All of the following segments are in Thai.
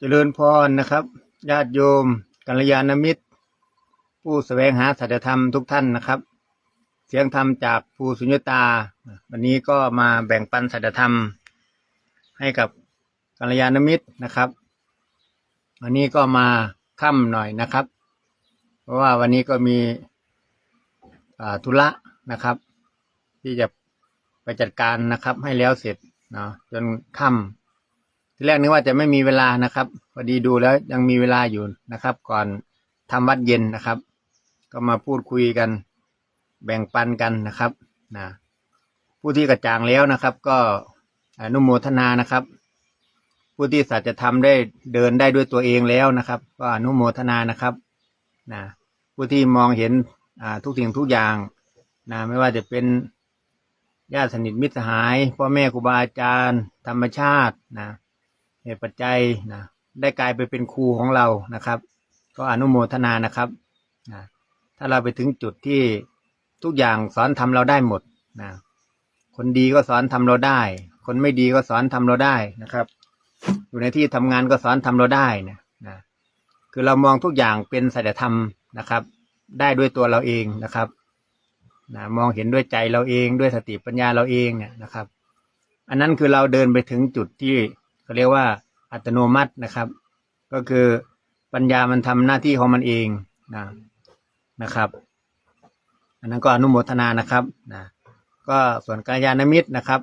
เจริญพรนะครับญาติโยมกัลยาณมิตร ผู้แสวงหาสัจธรรมทุกท่านนะครับ เสียงธรรมจากภูสุญญตา วันนี้ก็มาแบ่งปันสัจธรรม ให้กับกัลยาณมิตรนะครับ วันนี้ก็มาค่ำหน่อยนะครับ เพราะว่าวันนี้ก็มีธุระนะครับ ที่จะไปจัดการนะครับ ให้แล้วเสร็จเนาะจนค่ำ ที่แรกนึกว่าจะไม่มีเวลานะครับพอดีดูแล้วยังมีเวลาอยู่นะครับ ก่อนทำวัดเย็นนะครับ ก็มาพูดคุยกัน แบ่งปันกันนะครับนะผู้ที่กระจ่างแล้วนะครับ ก็อนุโมทนานะครับ ผู้ที่สัจธรรมได้เดินได้ด้วยตัวเองแล้วนะครับ ก็อนุโมทนานะครับนะผู้ที่มองเห็นทุกสิ่งทุกอย่างนะไม่ว่าจะเป็นญาติสนิทมิตรสหายพ่อแม่ครูบาอาจารย์ ธรรมชาตินะ เหตุปัจจัยนะได้กลายไปเป็นครูของเรานะครับ ก็อนุโมทนานะครับนะถ้าเราไปถึงจุดที่ทุกอย่างสอนทำเราได้หมดนะคนดีก็สอนทำเราได้ คนไม่ดีก็สอนทำเราได้นะครับ อยู่ในที่ทำงานก็สอนทำเราได้นะนะคือเรามองทุกอย่างเป็นสัจธรรมนะครับ ได้ด้วยตัวเราเองนะครับนะมองเห็นด้วยใจเราเองด้วยสติปัญญาเราเองเนี่ยนะครับ อันนั้นคือเราเดินไปถึงจุดที่ เขาเรียกว่าอัตโนมัตินะครับ ก็คือปัญญามันทำหน้าที่ของมันเองนะนะครับ อันนั้นก็อนุโมทนานะครับนะก็ส่วนกัลยาณมิตรนะครับ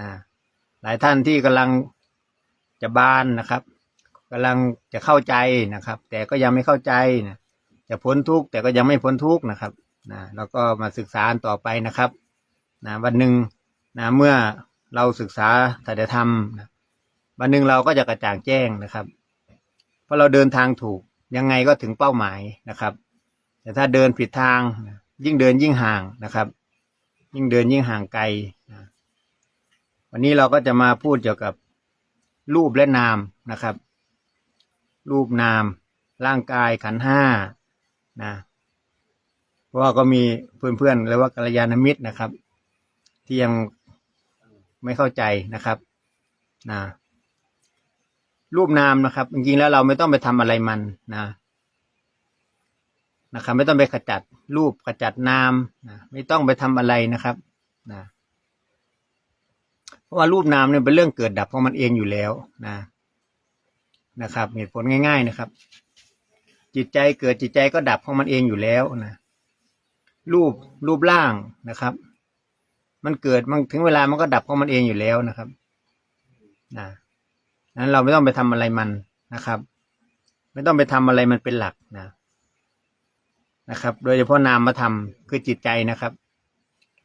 นะหลายท่านที่กำลังจะบานนะครับกำลังจะเข้าใจนะครับ แต่ก็ยังไม่เข้าใจนะจะพ้นทุกข์แต่ก็ยังไม่พ้นทุกข์นะครับนะแล้วก็มาศึกษาต่อไปนะครับนะวันหนึ่งนะเมื่อเราศึกษาสัจธรรมนะ วันหนึ่งเราก็จะกระจ่างแจ้งนะครับ เพราะเราเดินทางถูกยังไงก็ถึงเป้าหมายนะครับ แต่ถ้าเดินผิดทางยิ่งเดินยิ่งห่างนะครับ ยิ่งเดินยิ่งห่างไกล วันนี้เราก็จะมาพูดเกี่ยวกับรูปและนามนะครับ รูปนาม ร่างกายขันห้านะเพราะว่าก็มีเพื่อนๆเรียกว่ากัลยาณมิตรนะครับ ที่ยังไม่เข้าใจนะครับนะ รูปนามนะครับ จริงๆแล้วเราไม่ต้องไปทำอะไรมันนะนะครับไม่ต้องไปขจัดรูปขจัดนามนะไม่ต้องไปทำอะไรนะครับนะเพราะว่ารูปนามเนี่ยเป็นเรื่องเกิดดับของมันเองอยู่แล้วนะนะครับเหตุผลง่าย ๆนะครับ จิตใจเกิดจิตใจก็ดับของมันเองอยู่แล้วนะรูปรูปร่างนะครับ มันเกิดมันถึงเวลามันก็ดับของมันเองอยู่แล้วนะครับนะ นั้นเราไม่ต้องไปทำอะไรมันนะครับ ไม่ต้องไปทำอะไรมันเป็นหลักนะนะครับ โดยเฉพาะนามธรรมคือจิตใจนะครับ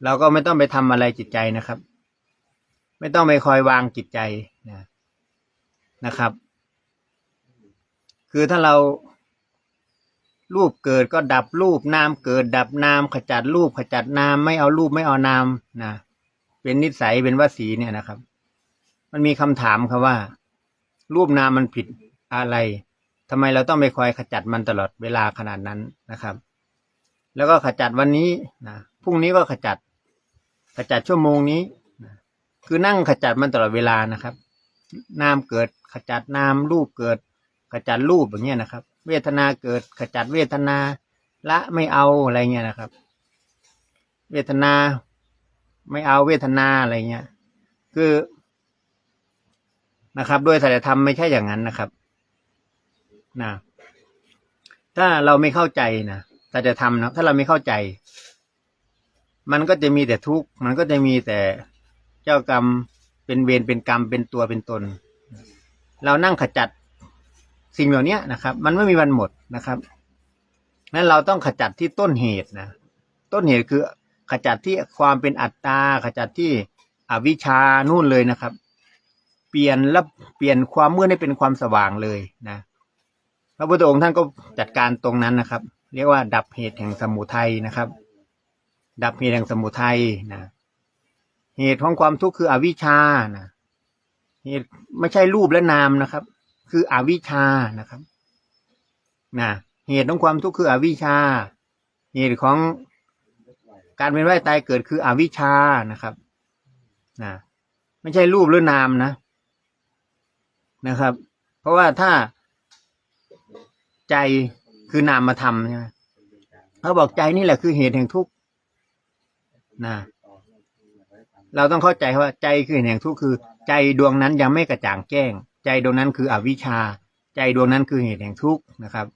เราก็ไม่ต้องไปทำอะไรจิตใจนะครับ ไม่ต้องไปคอยวางจิตใจนะนะครับ คือถ้าเรารูปเกิดก็ดับรูปนามเกิด ดับนามขจัดรูปขจัดนามไม่เอารูปไม่เอานามนะเป็นนิสัยเป็นวสีเนี่ยนะครับ มันมีคำถามครับว่า รูปนามมันผิดอะไรทำไมเราต้องไปคอยขจัดมันตลอดเวลาขนาดนั้นนะครับ แล้วก็ขจัดวันนี้นะพรุ่งนี้ก็ขจัด ขจัดชั่วโมงนี้นะคือนั่งขจัดมันตลอดเวลานะครับ นามเกิดขจัดนามรูปเกิด ขจัดรูปอย่างเงี้ยนะครับ เวทนาเกิดขจัดเวทนาละไม่เอาอะไรเงี้ยนะครับ เวทนาไม่เอาเวทนาอะไรเงี้ย คือ นะครับโดยสัจธรรมไม่ใช่อย่างนั้นนะครับนะถ้าเราไม่เข้าใจนะสัจธรรมนะถ้าเราไม่เข้าใจ มันก็จะมีแต่ทุกข์มันก็จะมีแต่เจ้ากรรมเป็นเวรเป็นกรรมเป็นตัวเป็นตน เรานั่งขจัดสิ่งเหล่านี้นะครับ มันไม่มีวันหมดนะครับนั้นเราต้องขจัดที่ต้นเหตุนะต้นเหตุคือขจัดที่ความเป็นอัตตาขจัดที่อวิชานู่นเลยนะครับ เปลี่ยนแล้วเปลี่ยนความมืดให้เป็นความสว่างเลยนะพระพุทธองค์ท่านก็จัดการตรงนั้นนะครับ เรียกว่าดับเหตุแห่งสมุทัยนะครับ ดับเหตุแห่งสมุทัยนะเหตุของความทุกข์คืออวิชชานะเหตุไม่ใช่รูปและนามนะครับ คืออวิชชานะครับนะเหตุของความทุกข์คืออวิชชา เหตุของการเป็นว่ายตายเกิดคืออวิชชานะครับนะไม่ใช่รูปหรือนามนะ นะครับ เพราะว่าถ้าใจคือนามธรรมใช่ไหมเขาบอกใจนี่แหละคือเหตุแห่งทุกข์นะเราต้องเข้าใจว่าใจคือเหตุแห่งทุกข์คือ ใจดวงนั้นยังไม่กระจ่างแจ้ง ใจดวงนั้นคืออวิชชา ใจดวงนั้นคือเหตุแห่งทุกข์นะครับ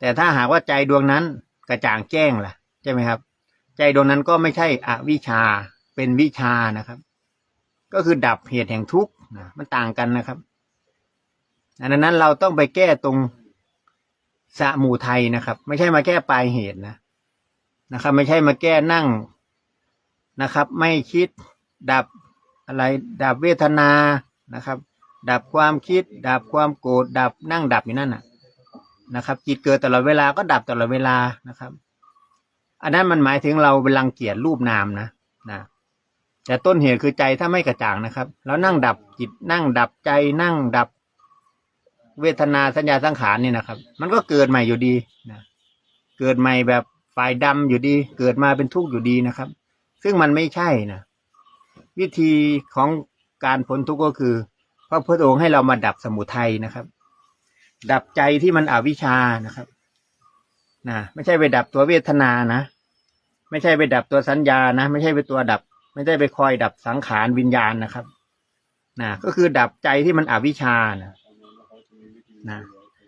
แต่ถ้าหากว่าใจดวงนั้นกระจ่างแจ้งล่ะใช่ไหมครับ ใจดวงนั้นก็ไม่ใช่อวิชชาเป็นวิชานะครับ ก็คือดับเหตุแห่งทุกข์นะมันต่างกันนะครับ ดังนั้นเราต้องไปแก้ตรงสะหมุทัยนะครับ ไม่ใช่มาแก้ปลายเหตุนะนะครับ ไม่ใช่มาแก้นั่งนะครับ ไม่คิดดับอะไร ดับเวทนานะครับ ดับความคิด ดับความโกรธดับนั่งดับอยู่นั่นน่ะนะครับ จิตเกิดตลอดเวลาก็ดับตลอดเวลานะครับ อันนั้นมันหมายถึงเราเป็นรังเกียจรูปนามนะนะแต่ต้นเหตุคือใจถ้าไม่กระจ่างนะครับ แล้วนั่งดับจิตนั่งดับใจนั่งดับ เวทนาสัญญาสังขารนี่นะครับ มันก็เกิดใหม่อยู่ดีนะเกิดใหม่แบบฝ่ายดำอยู่ดี เกิดมาเป็นทุกข์อยู่ดีนะครับ ซึ่งมันไม่ใช่นะวิธีของการพ้นทุกข์ก็คือ พระพุทธองค์ให้เรามาดับสมุทัยนะครับ ดับใจที่มันอวิชชานะครับนะไม่ใช่ไปดับตัวเวทนานะ ไม่ใช่ไปดับตัวสัญญานะ ไม่ใช่ไปตัวดับ ไม่ได้ไปคอยดับสังขารวิญญาณนะครับนะก็คือดับใจที่มันอวิชชานะ นะ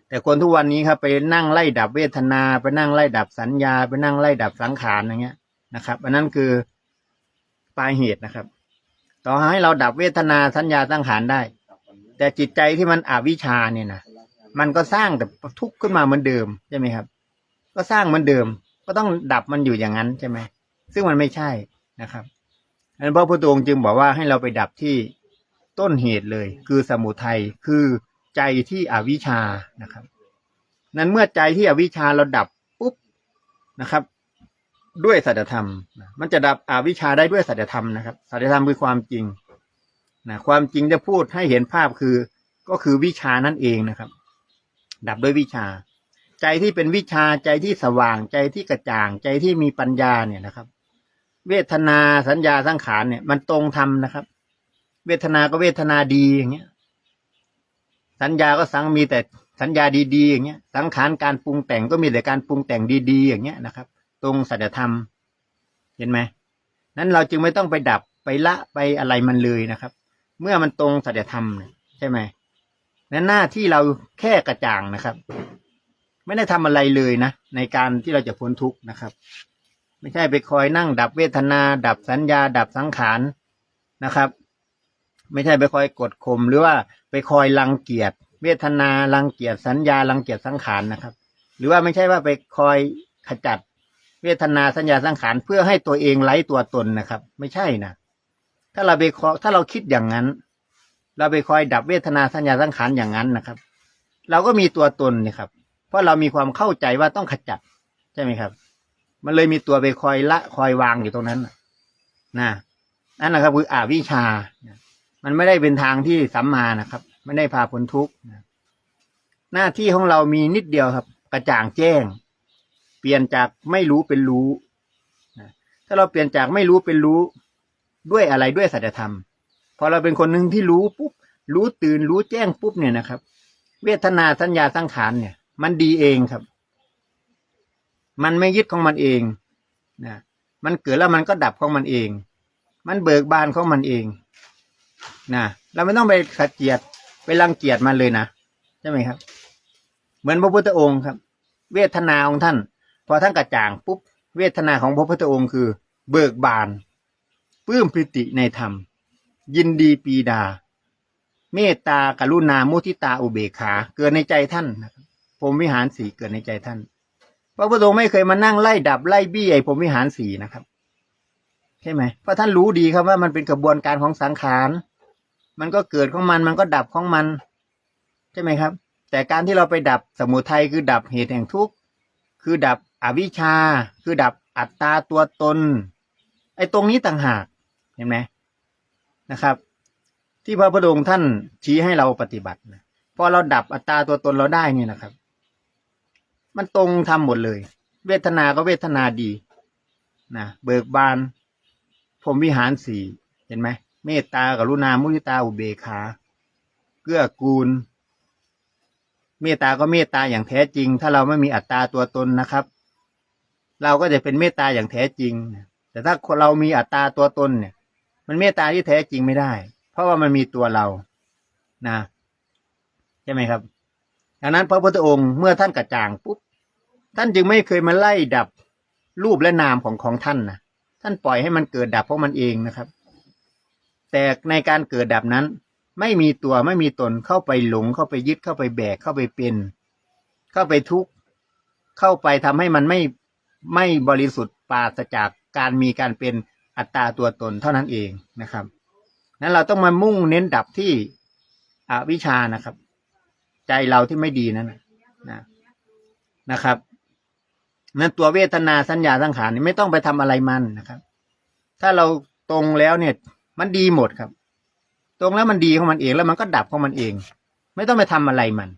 แต่คนทุกวันนี้ครับไปนั่งไล่ดับเวทนา ไปนั่งไล่ดับสัญญา ไปนั่งไล่ดับสังขารอย่างเงี้ยนะครับอันนั้นคือปลายเหตุนะครับ ต่อให้เราดับเวทนาสัญญาสังขารได้ แต่จิตใจที่มันอวิชชาเนี่ยนะมันก็สร้างแต่ทุกข์ขึ้นมาเหมือนเดิมใช่ไหมครับ ก็สร้างเหมือนเดิม ก็ต้องดับมันอยู่อย่างนั้นใช่ไหมซึ่งมันไม่ใช่นะครับอันพระพุทธองค์จึงบอกว่าให้เราไปดับที่ต้นเหตุเลย คือสมุทัยคือ ใจที่อวิชชานะครับ นั้นเมื่อใจที่อวิชชาเราดับปุ๊บนะครับ ด้วยสัจธรรม มันจะดับอวิชชาได้ด้วยสัจธรรมนะครับสัจธรรมคือความจริงนะความจริงจะพูดให้เห็นภาพคือก็คือวิชานั่นเองนะครับ ดับด้วยวิชา ใจที่เป็นวิชาใจที่สว่างใจที่กระจ่างใจที่มีปัญญาเนี่ยนะครับ เวทนาสัญญาสังขารเนี่ย มันตรงธรรมนะครับ เวทนาก็เวทนาดีอย่างเงี้ย สัญญาก็สังมีแต่สัญญาดีๆอย่างเงี้ย สังขารการปรุงแต่งก็มีแต่การปรุงแต่งดีๆอย่างเงี้ยนะครับ ตรงสัจธรรม เห็นไหมนั้นเราจึงไม่ต้องไปดับไปละไปอะไรมันเลยนะครับ เมื่อมันตรงสัจธรรมใช่ไหมนั้นหน้าที่เราแค่กระจ่างนะครับ ไม่ได้ทำอะไรเลยนะในการที่เราจะพ้นทุกข์นะครับ ไม่ใช่ไปคอยนั่งดับเวทนา ดับสัญญา ดับสังขารนะครับ ไม่ใช่ไปคอยกดข่มหรือว่า คอยรังเกียจเวทนารังเกียจสัญญารังเกียจสังขารนะครับ หรือว่าไม่ใช่ว่าไปคอยขจัดเวทนาสัญญาสังขารเพื่อให้ตัวเองไร้ตัวตนนะครับ ไม่ใช่นะถ้าเราไปขอถ้าเราคิดอย่างนั้น เราไปคอยดับเวทนาสัญญาสังขารอย่างนั้นนะครับ เราก็มีตัวตนนี่ครับ เพราะเรามีความเข้าใจว่าต้องขจัดใช่ไหมครับ มันเลยมีตัวไปคอยละคอยวางอยู่ตรงนั้นนะนั่นนะครับคืออาวิชชา มันไม่ได้เป็นทางที่สัมมานะครับ ไม่ได้พาพ้นทุกข์หน้าที่ของเรามีนิดเดียวครับ กระจ่างแจ้ง เปลี่ยนจากไม่รู้เป็นรู้ถ้าเราเปลี่ยนจากไม่รู้เป็นรู้ด้วยอะไรด้วยสัจธรรมพอเราเป็นคนหนึ่งที่รู้ปุ๊บรู้ตื่นรู้แจ้งปุ๊บเนี่ยนะครับ เวทนาสัญญาสังขารเนี่ย มันดีเองครับ มันไม่ยึดของมันเองนะมันเกิดแล้วมันก็ดับของมันเอง มันเบิกบานของมันเอง นะเราไม่ต้องไปขัดเกียจไปรังเกียจมันเลยนะใช่ไหมครับ เหมือนพระพุทธองค์ครับ เวทนาของท่าน พอท่านกระจ่างปุ๊บเวทนาของพระพุทธองค์คือ เบิกบานปลื้มปิติในธรรม ยินดีปีดา เมตตากรุณามุทิตาอุเบกขา เกิดในใจท่านนะครับผมวิหารสีเกิดในใจท่านพระพุทธองค์ไม่เคยมานั่งไล่ดับไล่บี้ไอ้ผมวิหารสีนะครับ ใช่ไหมเพราะท่านรู้ดีครับว่ามันเป็นกระบวนการของสังขาร มันก็เกิดของมันมันก็ดับของมัน ใช่ไหมครับ แต่การที่เราไปดับสมุทัยคือดับเหตุแห่งทุกข์คือดับอวิชชา คือดับอัตตาตัวตน ไอ้ตรงนี้ต่างหากเห็นไหมนะครับ ที่พระพุทธองค์ท่านชี้ให้เราปฏิบัตินะพอเราดับอัตตาตัวตนเราได้นี่นะครับ มันตรงทำหมดเลย เวทนาก็เวทนาดีนะเบิกบานผมวิหารสี่เห็นไหม เมตตากรุณามุทิตาอุเบกขาเกื้อกูล เมตตาก็เมตตาอย่างแท้จริง ถ้าเราไม่มีอัตตาตัวตนนะครับ เราก็จะเป็นเมตตาอย่างแท้จริง แต่ถ้าเรามีอัตตาตัวตนเนี่ย มันเมตตาที่แท้จริงไม่ได้ เพราะว่ามันมีตัวเรานะใช่ไหมครับดังนั้นพระพุทธองค์เมื่อท่านกระจ่างปุ๊บท่านจึงไม่เคยมาไล่ดับรูปและนามของของท่านนะท่านปล่อยให้มันเกิดดับเพราะมันเองนะครับ แต่ในการเกิดดับนั้น ไม่มีตัวไม่มีตนเข้าไปหลงเข้าไปยึดเข้าไปแบกเข้าไปเป็น เข้าไปทุกข์เข้าไปทำให้มันไม่ไม่บริสุทธิ์ปราศจากการมีการเป็นอัตตาตัวตนเท่านั้นเองนะครับนั้นเราต้องมามุ่งเน้นดับที่อวิชชานะครับ ใจเราที่ไม่ดีนั่นนะนะครับนั้นตัวเวทนาสัญญาสังขารนี่ไม่ต้องไปทำอะไรมันนะครับ ถ้าเราตรงแล้วเนี่ย มันดีหมดครับ ตรงแล้วมันดีของมันเองแล้วมันก็ดับของมันเอง ไม่ต้องไปทำอะไรมัน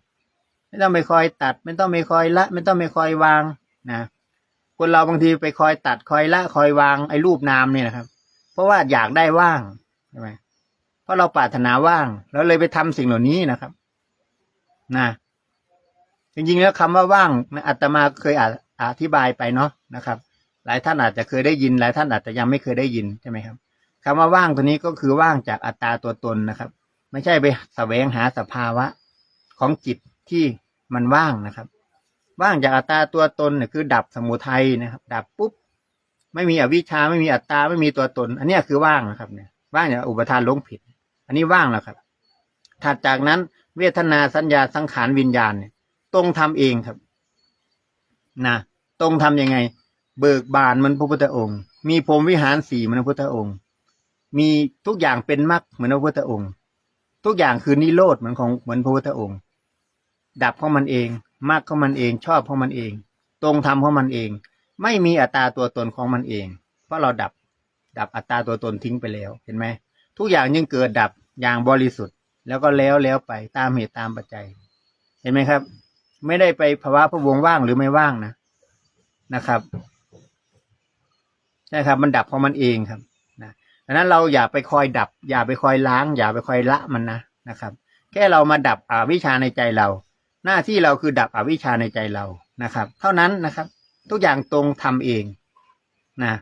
ไม่ต้องไปคอยตัด ไม่ต้องไปคอยละ ไม่ต้องไปคอยวางนะคนเราบางทีไปคอยตัดคอยละคอยวางไอ้รูปนามเนี่ยนะครับ เพราะว่าอยากได้ว่างใช่ไหมเพราะเราปรารถนาว่างแล้วเลยไปทำสิ่งเหล่านี้นะครับนะจริงๆแล้วคำว่าว่างนะอาตมาเคยอธิบายไปเนาะนะครับ หลายท่านอาจจะเคยได้ยิน หลายท่านอาจจะยังไม่เคยได้ยินใช่ไหมครับ คำว่าว่างตัวนี้ก็คือว่างจากอัตตาตัวตนนะครับ ไม่ใช่ไปแสวงหาสภาวะของจิตที่มันว่างนะครับ ว่างจากอัตตาตัวตนเนี่ยคือ ดับสมุทัยนะครับ ดับปุ๊บไม่มีอวิชชาไม่มีอัตตาไม่มีตัวตน อันนี้คือว่างนะครับเนี่ยว่างจากอุปทานลงผิด อันนี้ว่างแล้วครับถัดจากนั้นเวทนาสัญญาสังขารวิญญาณเนี่ยตรงทำเองครับนะตรงทำยังไง เบิกบานมันพระพุทธองค์ มีพรมวิหารสี่มันพระพุทธองค์ มีทุกอย่างเป็นมรรคเหมือนพระพุทธองค์ ทุกอย่างคือนิโรธเหมือนของเหมือนพระพุทธองค์ ดับของมันเองมรรคของมันเองชอบของมันเอง ตรงทำของมันเอง ไม่มีอัตตาตัวตนของมันเอง เพราะเราดับดับอัตตาตัวตนทิ้งไปแล้วเห็นไหมทุกอย่างยังเกิดดับอย่างบริสุทธิ์ แล้วก็แล้วแล้วไปตามเหตุตามปัจจัย เห็นไหมครับ ไม่ได้ไปภาวะพระวงว่างหรือไม่ว่างนะนะครับใช่ครับ มันดับของมันเองครับ ดังนั้นเราอย่าไปคอยดับ อย่าไปคอยล้าง อย่าไปคอยละมันนะนะครับ แค่เรามาดับอวิชชาในใจเรา หน้าที่เราคือดับอวิชชาในใจเรานะครับ เท่านั้นนะครับ ทุกอย่างตรงทำเองนะ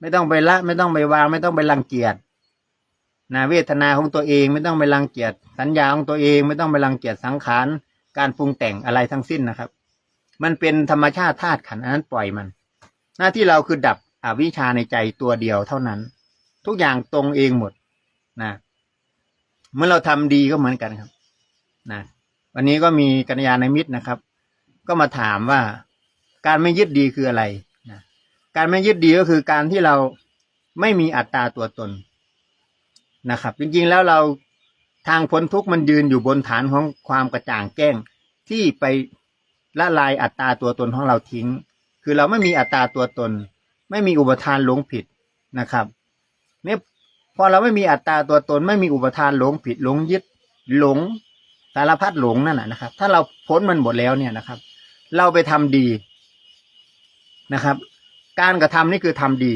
ไม่ต้องไปละ ไม่ต้องไปวาง ไม่ต้องไปรังเกียจนะเวทนาของตัวเองไม่ต้องไปรังเกียจสัญญาของตัวเองไม่ต้องไปรังเกียจสังขารการปรุงแต่งอะไรทั้งสิ้นนะครับ มันเป็นธรรมชาติธาตุขันธ์อันนั้นปล่อยมัน หน้าที่เราคือดับอวิชชาในใจตัวเดียวเท่านั้น ทุกอย่างตรงเองหมดนะเมื่อเราทำดีก็เหมือนกันครับนะวันนี้ก็มีกัญญาณมิตรนะครับ ก็มาถามว่า การไม่ยึดดีคืออะไรนะการไม่ยึดดีก็คือการที่เราไม่มีอัตตาตัวตนนะครับ จริงๆแล้วเราทางพ้นทุกข์มันยืนอยู่บนฐานของความกระจ่างแจ้งที่ไปละลายอัตตาตัวตนของเราทิ้ง คือเราไม่มีอัตตาตัวตน ไม่มีอุปทานหลงผิดนะครับ นี่ยพอเราไม่มีอัตตาตัวตนไม่มีอุปทานหลงผิดหลงยึดหลงสารพัดหลงนั่นแหะนะครับ ถ้าเราพ้นมันหมดแล้วเนี่ยนะครับ เราไปทำดีนะครับ การกระทำนี่คือทำดี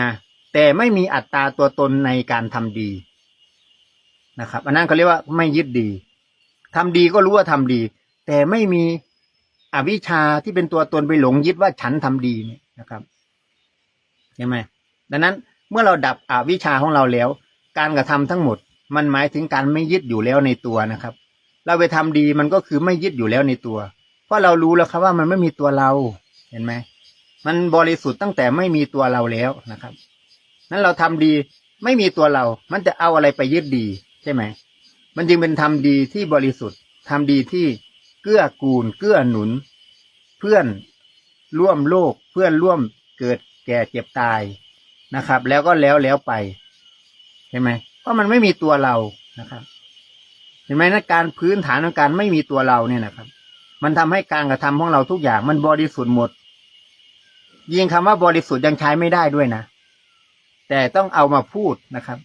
นะแต่ไม่มีอัตตาตัวตนในการทำดีนะครับ อันนั้นเขาเรียกว่าไม่ยึดดีทำดีก็รู้ว่าทำดี แต่ไม่มีอวิชชาที่เป็นตัวตนไปหลงยึดว่าฉันทำดีเนี่ยนะครับเห็นไหมดังนั้น เมื่อเราดับอวิชชาของเราแล้ว การกระทำทั้งหมด มันหมายถึงการไม่ยึดอยู่แล้วในตัวนะครับ เราไปทำดีมันก็คือไม่ยึดอยู่แล้วในตัว เพราะเรารู้แล้วครับว่ามันไม่มีตัวเราเห็นไหมมันบริสุทธิ์ตั้งแต่ไม่มีตัวเราแล้วนะครับ นั้นเราทำดีไม่มีตัวเรา มันจะเอาอะไรไปยึดดีใช่ไหม มันจึงเป็นทำดีที่บริสุทธิ์ทำดีที่เกื้อกูล เกื้อหนุน เพื่อนร่วมโลก เพื่อนร่วมเกิดแก่เจ็บตาย นะครับ แล้วก็แล้วแล้วไป เห็นไหมเพราะมันไม่มีตัวเรานะครับ เห็นไหมนะการพื้นฐานของการไม่มีตัวเราเนี่ยนะครับ มันทำให้การกระทำของเราทุกอย่าง มันบริสุทธิ์หมด ยิงคำว่าบริสุทธิ์ยังใช้ไม่ได้ด้วยนะ แต่ต้องเอามาพูดนะครับ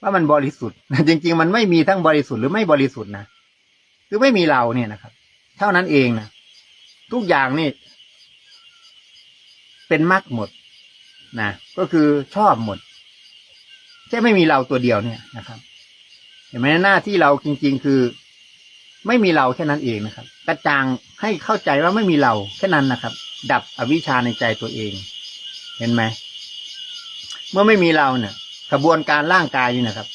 ว่ามันบริสุทธิ์จริง ๆ มันไม่มีทั้งบริสุทธิ์หรือไม่บริสุทธิ์นะคือไม่มีเราเนี่ยนะครับ เท่านั้นเองนะทุกอย่างนี่ เป็นมรรคหมด นะก็คือชอบหมดแค่ไม่มีเราตัวเดียวเนี่ยนะครับ เห็นไหมหน้าที่เราจริง ๆ คือ ไม่มีเราแค่นั้นเองนะครับ กระจ่างให้เข้าใจว่าไม่มีเราแค่นั้นนะครับ ดับอวิชชาในใจตัวเอง เห็นไหมเมื่อไม่มีเราเนี่ยกระบวนการร่างกายนี่นะครับ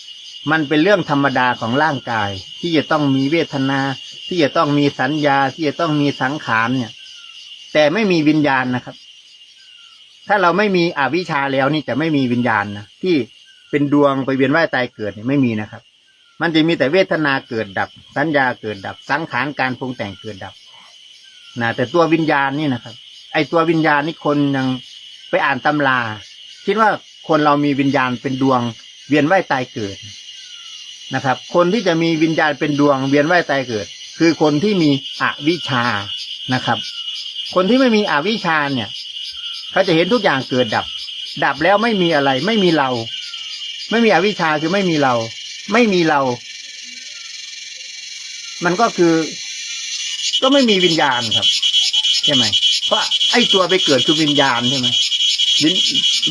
มันเป็นเรื่องธรรมดาของร่างกาย ที่จะต้องมีเวทนา ที่จะต้องมีสัญญา ที่จะต้องมีสังขารเนี่ย แต่ไม่มีวิญญาณนะครับ ถ้าเราไม่มีอวิชชาแล้วนี่จะไม่มีวิญญาณนะที่เป็นดวงไปเวียนว่ายตายเกิดนี่ไม่มีนะครับ มันจะมีแต่เวทนาเกิดดับ สัญญาเกิดดับ สังขารการปรุงแต่งเกิดดับนะแต่ตัววิญญาณนี่นะครับ ไอตัววิญญาณนี่คนยังไปอ่านตำรา คิดว่าคนเรามีวิญญาณเป็นดวง เวียนว่ายตายเกิดนะครับ คนที่จะมีวิญญาณเป็นดวง เวียนว่ายตายเกิด คือคนที่มีอวิชชานะครับ คนที่ไม่มีอวิชชาเนี่ย เขาจะเห็นทุกอย่างเกิดดับ ดับแล้วไม่มีอะไร ไม่มีเรา ไม่มีอวิชชาคือไม่มีเรา ไม่มีเรา มันก็คือ ก็ไม่มีวิญญาณครับ ใช่ไหมเพราะไอ้ตัวไปเกิดคือวิญญาณใช่ไหมวิญ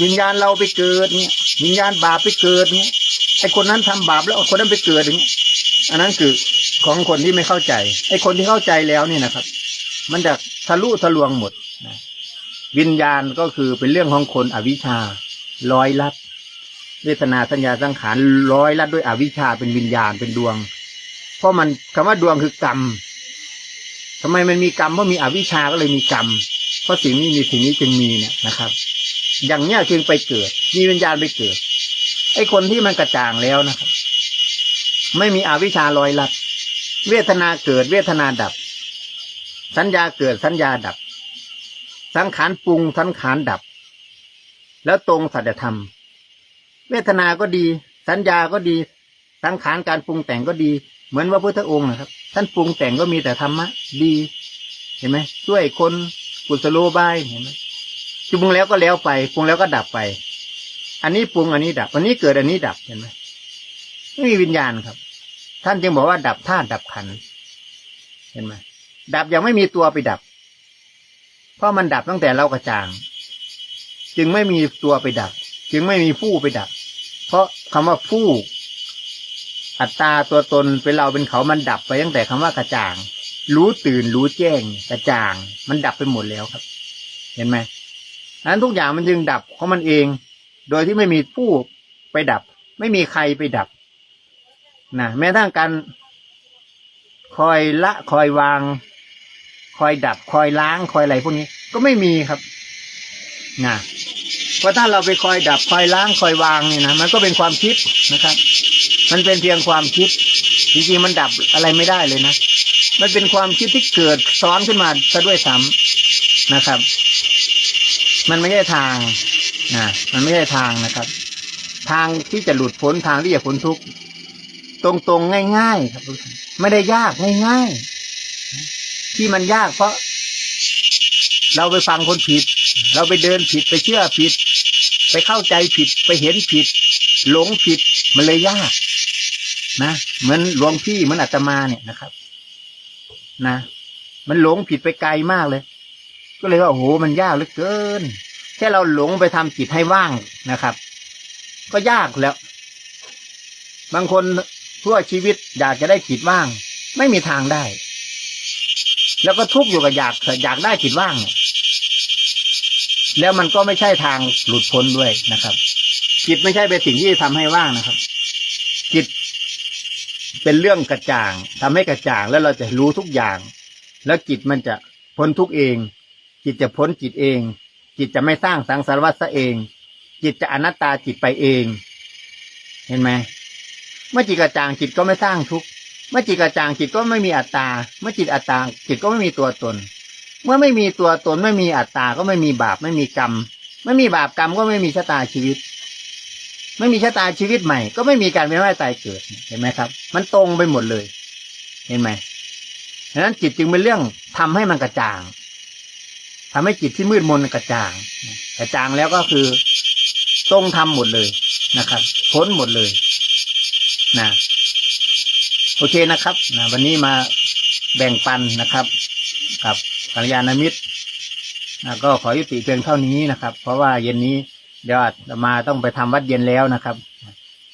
วิญญาณเราไปเกิดเนี่ย วิญญาณบาปไปเกิดเนี่ยไอ้คนนั้นทำบาปแล้วคนนั้นไปเกิดอย่างเงี้อันนั้นคือของคนที่ไม่เข้าใจ ไอ้คนที่เข้าใจแล้วเนี่ยนะครับ มันจะทะลุทะลวงหมด วิญญาณก็คือเป็นเรื่องของคนอวิชชาร้อยลัดเวทนาสัญญาสังขารร้อยลัดด้วยอวิชชาเป็นวิญญาณเป็นดวง เพราะมันคำว่าดวงคือกรรมทำไมมันมีกรรมเพราะมีอวิชชาก็เลยมีกรรม เพราะสิ่งนี้มีสิ่งนี้จึงมีเนี่ยนะครับ อย่างเนี้ยจึงไปเกิด มีวิญญาณไปเกิดไอ้คนที่มันกระจ่างแล้วนะครับ ไม่มีอวิชชาลอยลัดเวทนาเกิดเวทนาดับ สัญญาเกิดสัญญาดับ สังขารปรุงสังขารดับ แล้วตรงสัจธรรม เวทนาก็ดี สัญญาก็ดี สังขารการปรุงแต่งก็ดี เหมือนว่าพุทธองค์นะครับ ท่านปรุงแต่งก็มีแต่ธรรมะดี เห็นไหมช่วยคนกุศโลบายเห็นไหมปรุงแล้วก็แล้วไปปรุงแล้วก็ดับไป อันนี้ปรุงอันนี้ดับ อันนี้เกิดอันนี้ดับเห็นไหมไม่มีวิญญาณครับ ท่านจึงบอกว่าดับธาตุดับขันเห็นไหมดับยังไม่มีตัวไปดับ เพราะมันดับตั้งแต่เรากระจ่าง จึงไม่มีตัวไปดับ จึงไม่มีผู้ไปดับ เพราะคำว่าผู้ อัตตาตัวตนเป็นเราเป็นเขามันดับไปตั้งแต่คำว่ากระจ่าง รู้ตื่นรู้แจ้ง กระจ่าง มันดับไปหมดแล้วครับ เห็นไหมนั้นทุกอย่างมันจึงดับของมันเอง โดยที่ไม่มีผู้ไปดับ ไม่มีใครไปดับนะแม้ทั้งการคอยละคอยวาง คอยดับคอยล้างคอยอะไรพวกนี้ ก็ไม่มีครับนะเพราะถ้าเราไปคอยดับคอยล้างคอยวางเนี่ยนะมันก็เป็นความคิดนะครับ มันเป็นเพียงความคิดจริงๆมันดับอะไรไม่ได้เลยนะมันเป็นความคิดที่เกิดซ้อนขึ้นมาซะด้วยซ้ำนะครับ มันไม่ใช่ทางนะมันไม่ใช่ทางนะครับ ทางที่จะหลุดพ้นทางที่จะพ้นทุกข์ตรงๆง่าย ๆ ครับ ไม่ได้ยากง่าย ๆ ที่มันยากเพราะ เราไปฟังคนผิด เราไปเดินผิดไปเชื่อผิด ไปเข้าใจผิดไปเห็นผิด หลงผิดมันเลยยากนะเหมือนหลวงพี่เหมือนอาตมาเนี่ยนะครับ นะ มันหลงผิดไปไกลมากเลย ก็เลยว่าโอ้โหมันยากเหลือเกิน แค่เราหลงไปทำจิตให้ว่างนะครับ ก็ยากแล้ว บางคนทั่วชีวิตอยากจะได้จิตว่าง ไม่มีทางได้ แล้วก็ทุกข์อยู่กับอยากอยากได้จิตว่าง แล้วมันก็ไม่ใช่ทางหลุดพ้นด้วยนะครับ จิตไม่ใช่เป็นสิ่งที่ทำให้ว่างนะครับ จิตเป็นเรื่องกระจ่างทำให้กระจ่างแล้วเราจะรู้ทุกอย่าง แล้วจิตมันจะพ้นทุกเอง จิตจะพ้นจิตเอง จิตจะไม่สร้างสังสารวัฏซะเอง จิตจะอนัตตาจิตไปเอง เห็นไหมเมื่อจิตกระจ่างจิตก็ไม่สร้างทุกข์ เมื่อจิตกระจ่างจิตก็ไม่มีอัตตา เมื่อจิตอัตตาจิตก็ไม่มีตัวตน เมื่อไม่มีตัวตนไม่มีอัตตาก็ไม่มีบาปไม่มีกรรม ไม่มีบาปกรรมก็ไม่มีชะตาชีวิต ไม่มีชะตาชีวิตใหม่ ก็ไม่มีการเวียนว่ายตายเกิดเห็นไหมครับ มันตรงไปหมดเลย เห็นไหมฉะนั้นจิตจึงเป็นเรื่องทำให้มันกระจ่างทำให้จิตที่มืดมนกระจ่าง กระจ่างแล้วก็คือตรงทำหมดเลยนะครับพ้นหมดเลย นะ โอเคนะครับนะวันนี้มาแบ่งปันนะครับ กับกัลยาณมิตรนะก็ขอยุติเพียงเท่านี้นะครับ เพราะว่าเย็นนี้เดี๋ยวอาจมาต้องไปทำวัดเย็นแล้วนะครับ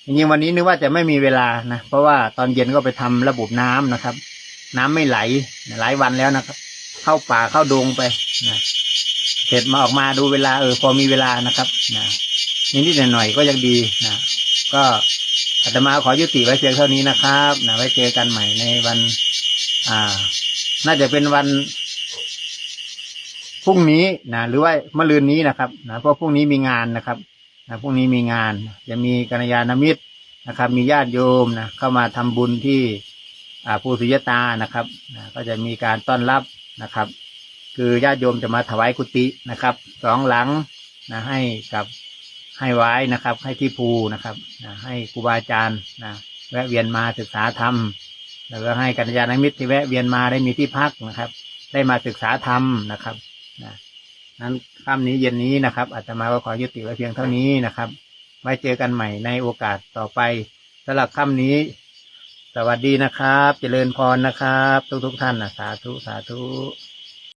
จริงๆวันนี้นึกว่าจะไม่มีเวลานะเพราะว่าตอนเย็นก็ไปทำระบบน้ำนะครับ น้ำไม่ไหลหลายวันแล้วนะครับ เข้าป่าเข้าดงไปนะเสร็จมาออกมาดูเวลาเออพอมีเวลานะครับนะนิดๆหน่อยๆก็ยังดีนะก็ อาตมาขอยุติไว้เพียงเท่านี้นะครับนะไว้เจอกันใหม่ในวัน อ่า น่าจะเป็นวันพรุ่งนี้นะหรือว่าเมื่อลืนนี้นะครับนะเพราะพรุ่งนี้มีงานนะครับนะพรุ่งนี้มีงาน จะมีกัลยาณมิตรนะครับ มีญาติโยมนะเข้ามาทำบุญที่อ่าภูสุยตานะครับนะก็จะมีการต้อนรับนะครับ คือญาติโยมจะมาถวายกุฏินะครับสองหลังนะให้กับ ให้ไว้นะครับ ให้ที่ภูนะครับนะให้ครูบาอาจารย์นะแวะเวียนมาศึกษาธรรมแล้วก็ให้กัญญาณมิตรที่แวะเวียนมาได้มีที่พักนะครับ ได้มาศึกษาธรรมนะครับนะนั้นค่ำนี้เย็นนี้นะครับอาตมาก็ขอยุติไว้เพียงเท่านี้นะครับไว้เจอกันใหม่ในโอกาสต่อไปสำหรับค่ำนี้ สวัสดีนะครับ เจริญพรนะครับ ทุกทุกท่านนะสาธุสาธุ